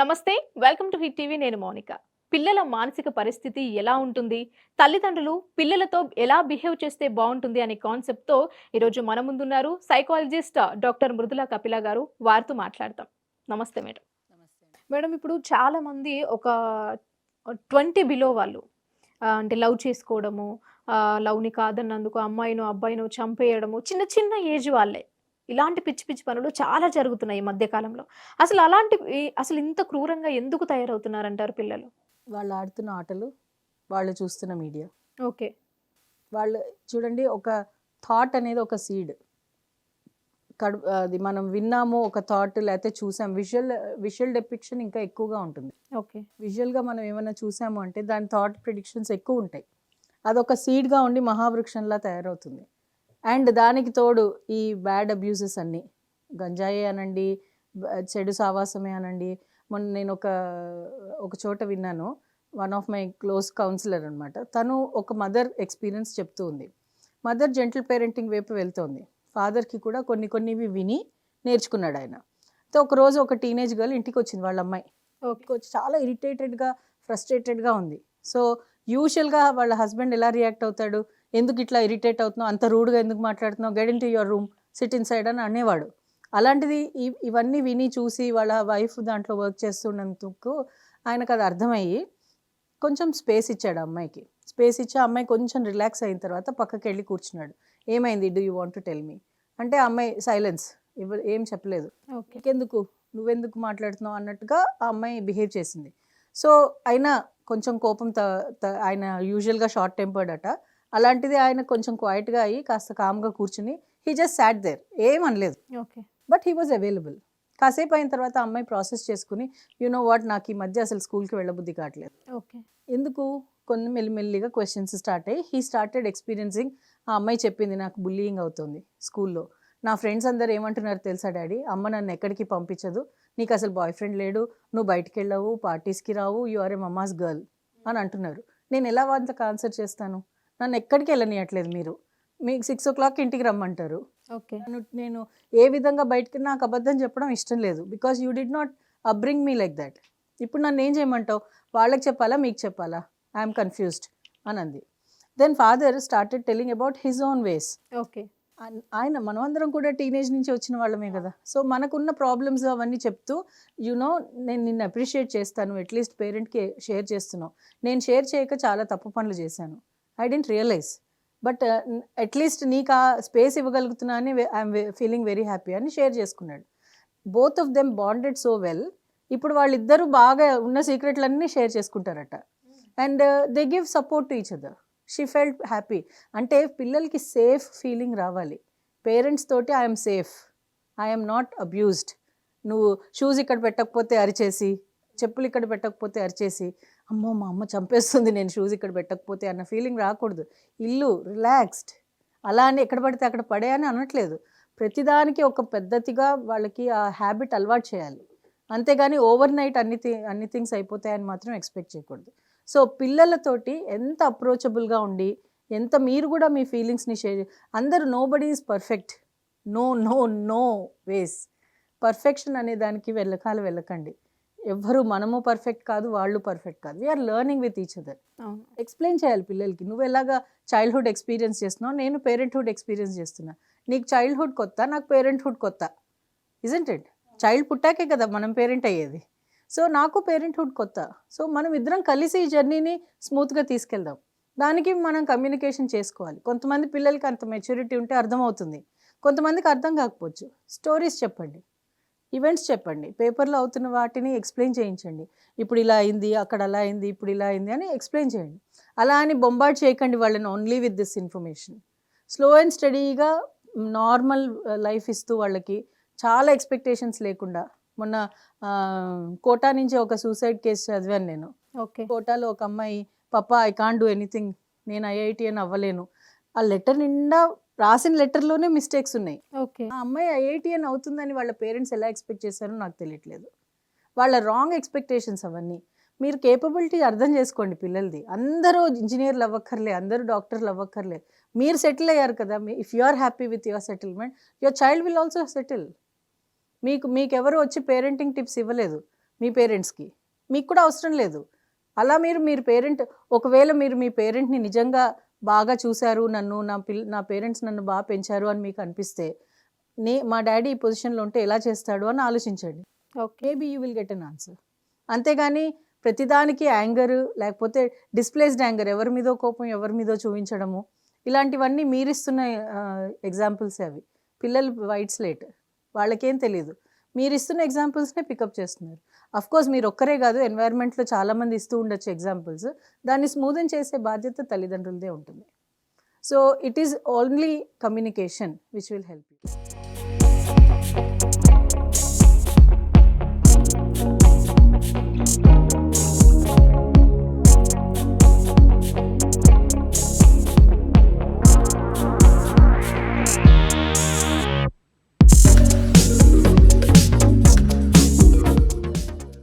నమస్తే welcome to hit TV. నేను మౌనిక. పిల్లల మానసిక పరిస్థితి ఎలా ఉంటుంది? తల్లిదండ్రులు పిల్లలతో ఎలా బిహేవ్ చేస్తే బాగుంటుంది అనే కాన్సెప్ట్తో ఈరోజు మన ముందున్నారు సైకాలజిస్ట్ డాక్టర్ మృదుల కపిల గారు. వారితో మాట్లాడతాం. నమస్తే మేడం. మేడం ఇప్పుడు చాలామంది ఒక ట్వంటీ బిలో వాళ్ళు అంటే లవ్ చేసుకోవడము లవ్ని కాదన్నందుకు అమ్మాయిను అబ్బాయిను చంపేయడము చిన్న చిన్న ఏజ్ వాళ్ళే. ఇలాంటి పిచ్చి పిచ్చి పనులు చాలా జరుగుతున్నాయి ఈ మధ్య కాలంలో. అసలు అలాంటి అసలు ఇంత క్రూరంగా ఎందుకు తయారవుతున్నారంటారు పిల్లలు? వాళ్ళు ఆడుతున్న ఆటలు వాళ్ళు చూస్తున్న మీడియా. ఓకే. వాళ్ళు చూడండి ఒక థాట్ అనేది ఒక సీడ్ కడు అది మనం విన్నాము ఒక థాట్ లేకపోతే చూసాం. విజువల్ విజువల్ డెపిక్షన్ ఇంకా ఎక్కువగా ఉంటుంది. ఓకే. విజువల్గా మనం ఏమైనా చూసాము అంటే దాని థాట్ ప్రిడిక్షన్స్ ఎక్కువ ఉంటాయి. అదొక సీడ్గా ఉండి మహావృక్షంలా తయారవుతుంది. అండ్ దానికి తోడు ఈ బ్యాడ్ అబ్యూసెస్ అన్నీ. గంజాయి అనండి చెడు సావాసమే అనండి. మొన్న నేను ఒక ఒక చోట విన్నాను. One of my close counsellor అనమాట తను ఒక మదర్ ఎక్స్పీరియన్స్ చెప్తూ ఉంది. మదర్ జెంటల్ పేరెంటింగ్ వైపు వెళ్తోంది. ఫాదర్కి కూడా కొన్ని కొన్నివి విని నేర్చుకున్నాడు ఆయన. సో ఒక రోజు ఒక టీనేజ్ గర్ల్ ఇంటికి వచ్చింది వాళ్ళ అమ్మాయి. ఇంటికి వచ్చి చాలా ఇరిటేటెడ్గా ఫ్రస్ట్రేటెడ్గా ఉంది. సో యూజువల్గా వాళ్ళ హస్బెండ్ ఎలా రియాక్ట్ అవుతాడు? ఎందుకు ఇట్లా ఇరిటేట్ అవుతున్నావు? అంత రూడ్గా ఎందుకు మాట్లాడుతున్నావు? Get into your room sit inside అని అనేవాడు. అలాంటిది ఇవన్నీ విని చూసి వాళ్ళ వైఫ్ దాంట్లో వర్క్ చేస్తున్నందుకు ఆయనకు అది అర్థమయ్యి కొంచెం స్పేస్ ఇచ్చాడు అమ్మాయికి. స్పేస్ ఇచ్చి అమ్మాయి కొంచెం రిలాక్స్ అయిన తర్వాత పక్కకి వెళ్ళి కూర్చున్నాడు. ఏమైంది? Do you want to tell me అంటే అమ్మాయి సైలెన్స్ ఏం చెప్పలేదు. ఓకే. నీకెందుకు? నువ్వెందుకు మాట్లాడుతున్నావు? అన్నట్టుగా ఆ అమ్మాయి బిహేవ్ చేసింది. సో అయినా కొంచెం కోపం ఆయన యూజువల్గా షార్ట్ టెంపర్డ్ అట. అలాంటిది ఆయన కొంచెం క్వైట్గా అయ్యి కాస్త కామ్గా కూర్చుని హీ జస్ట్ సాట్ దేర్ ఏం అనలేదు. Okay but he was available కాసేపు అయిన తర్వాత అమ్మాయి ప్రాసెస్ చేసుకుని యు నో వాట్ నాకు ఈ మధ్య అసలు స్కూల్కి వెళ్ళబుద్ధి కావట్లేదు. ఓకే ఎందుకు? కొన్ని మెల్లిమెల్లిగా క్వశ్చన్స్ స్టార్ట్ అయ్యి హీ స్టార్టెడ్ ఎక్స్పీరియన్సింగ్ ఆ అమ్మాయి చెప్పింది నాకు బుల్లింగ్ అవుతుంది స్కూల్లో నా ఫ్రెండ్స్ అందరు ఏమంటున్నారు తెలుసా డాడీ? అమ్మ నన్ను ఎక్కడికి పంపించదు? నీకు అసలు బాయ్ ఫ్రెండ్ లేడు నువ్వు బయటికి వెళ్ళవు పార్టీస్కి రావు you are a mamma's girl అని అంటున్నారు. నేను ఎలా వాళ్ళకి ఆన్సర్ చేస్తాను? నన్ను ఎక్కడికి వెళ్ళనియట్లేదు మీరు. మీకు సిక్స్ ఓ క్లాక్ ఇంటికి రమ్మంటారు. ఓకే. నేను ఏ విధంగా బయటకి నాకు అబద్ధం చెప్పడం ఇష్టం లేదు. Because you did not bring me like that ఇప్పుడు నన్ను ఏం చేయమంటావు? వాళ్ళకి చెప్పాలా? మీకు చెప్పాలా? ఐఎమ్ కన్ఫ్యూజ్డ్ అని అంది. Then father started telling about his own ways okay. ఆయన మనమందరం కూడా టీనేజ్ నుంచి వచ్చిన వాళ్ళమే కదా. సో మనకున్న ప్రాబ్లమ్స్ అవన్నీ చెప్తూ యునో నేను నిన్ను అప్రిషియేట్ చేస్తాను. అట్లీస్ట్ పేరెంట్కి షేర్ చేస్తున్నావు. నేను షేర్ చేయక చాలా తప్పు పనులు చేశాను. I didn't realise. But at least నీకు ఆ స్పేస్ ఇవ్వగలుగుతున్నా అని ఐఎమ్ ఫీలింగ్ వెరీ హ్యాపీ అని షేర్ చేసుకున్నాడు. Both of them bonded so well. ఇప్పుడు వాళ్ళిద్దరూ బాగా ఉన్న సీక్రెట్లన్నీ share చేసుకుంటారట. And they give support to each other. She felt happy అంటే పిల్లలకి సేఫ్ ఫీలింగ్ రావాలి. పేరెంట్స్ తోటి I'm safe I'm not abused నువ్వు షూస్ ఇక్కడ పెట్టకపోతే అరిచేసి చెప్పులు ఇక్కడ పెట్టకపోతే అరిచేసి అమ్మో మా అమ్మ చంపేస్తుంది నేను షూస్ ఇక్కడ పెట్టకపోతే అన్న ఫీలింగ్ రాకూడదు. ఇల్లు రిలాక్స్డ్ అలా అని ఎక్కడ పడితే అక్కడ పడే అని అనట్లేదు. ప్రతిదానికి ఒక పద్ధతిగా వాళ్ళకి ఆ హ్యాబిట్ అలవాటు చేయాలి. అంతేగాని ఓవర్ నైట్ అన్ని అన్ని థింగ్స్ అయిపోతాయని మాత్రం ఎక్స్పెక్ట్ చేయకూడదు. సో పిల్లలతోటి ఎంత అప్రోచబుల్గా ఉండి ఎంత మీరు కూడా మీ ఫీలింగ్స్ని షేర్ అందరూ nobody is perfect no no no ways perfection అనే దానికి వెళ్ళకాల వెళ్ళకండి ఎవ్వరు మనము పర్ఫెక్ట్ కాదు వాళ్ళు పర్ఫెక్ట్ కాదు. We are learning with each other explain చేయాలి పిల్లలకి. నువ్వు ఎలాగా చైల్డ్హుడ్ ఎక్స్పీరియన్స్ చేస్తున్నావు? నేను పేరెంట్హుడ్ ఎక్స్పీరియన్స్ చేస్తున్నా. నీకు చైల్డ్హుడ్ కొత్త నాకు పేరెంట్హుడ్ కొత్త. ఇజంట్ ఇట్ చైల్డ్ పుట్టాకే కదా మనం పేరెంట్ అయ్యేది. సో నాకు పేరెంట్హుడ్ కొత్త. సో మనం ఇద్దరం కలిసి ఈ జర్నీని స్మూత్గా తీసుకెళ్దాం. దానికి మనం కమ్యూనికేషన్ చేసుకోవాలి. కొంతమంది పిల్లలకి అంత మెచ్యూరిటీ ఉంటే అర్థమవుతుంది. కొంతమందికి అర్థం కాకపోవచ్చు. స్టోరీస్ చెప్పండి. ఈవెంట్స్ చెప్పండి. పేపర్లో అవుతున్న వాటిని ఎక్స్ప్లెయిన్ చేయించండి. ఇప్పుడు ఇలా అయింది అక్కడ అలా అయింది ఇప్పుడు ఇలా అయింది అని ఎక్స్ప్లెయిన్ చేయండి. అలా అని బొంబార్డ్ చేయకండి వాళ్ళని only with this information. Slow and స్టడీగా నార్మల్ లైఫ్ ఇస్తూ వాళ్ళకి చాలా ఎక్స్పెక్టేషన్స్ లేకుండా మొన్న కోటా నుంచి ఒక సూసైడ్ కేసు చదివాను నేను. ఓకే. కోటాలో ఒక అమ్మాయి papa I can't do anything నేను ఐఐటి అని అవ్వలేను. ఆ లెటర్ నిండా రాసిన లెటర్లోనే మిస్టేక్స్ ఉన్నాయి. ఓకే. ఆ అమ్మాయి ఐఐటి అని అవుతుందని వాళ్ళ పేరెంట్స్ ఎలా ఎక్స్పెక్ట్ చేశారో నాకు తెలియట్లేదు. వాళ్ళ రాంగ్ ఎక్స్పెక్టేషన్స్ అవన్నీ. మీరు కేపబిలిటీ అర్థం చేసుకోండి పిల్లలది. అందరూ ఇంజనీర్లు అవ్వక్కర్లే అందరూ డాక్టర్లు అవ్వక్కర్లే. మీరు సెటిల్ అయ్యారు కదా if you are happy with your settlement your child will also settle మీకు మీకు ఎవరు వచ్చి పేరెంటింగ్ టిప్స్ ఇవ్వలేదు మీ పేరెంట్స్కి మీకు కూడా అవసరం లేదు. అలా మీరు మీరు పేరెంట్ ఒకవేళ మీరు మీ పేరెంట్ని నిజంగా బాగా చూశారు నన్ను నా పిల్ నా పేరెంట్స్ నన్ను బాగా పెంచారు అని మీకు అనిపిస్తే నే మా డాడీ ఈ పొజిషన్లో ఉంటే ఎలా చేస్తాడు అని ఆలోచించండి. Okay. Maybe you will get an answer అంతేగాని ప్రతిదానికి యాంగర్ లేకపోతే డిస్ప్లేస్డ్ యాంగర్ ఎవరి మీదో కోపం ఎవరి మీదో చూపించడము ఇలాంటివన్నీ మీరిస్తున్న ఎగ్జాంపుల్స్ అవి. పిల్లలు వైట్ స్లేట్ వాళ్ళకేం తెలియదు మీరు ఇస్తున్న ఎగ్జాంపుల్స్నే పికప్ చేస్తున్నారు. అఫ్ కోర్స్ మీరు ఒక్కరే కాదు ఎన్వైర్న్మెంట్లో చాలామంది ఇస్తూ ఉండొచ్చు ఎగ్జాంపుల్స్. దాన్ని స్మూదన్ చేసే బాధ్యత తల్లిదండ్రులదే ఉంటుంది. So it is only communication which will help you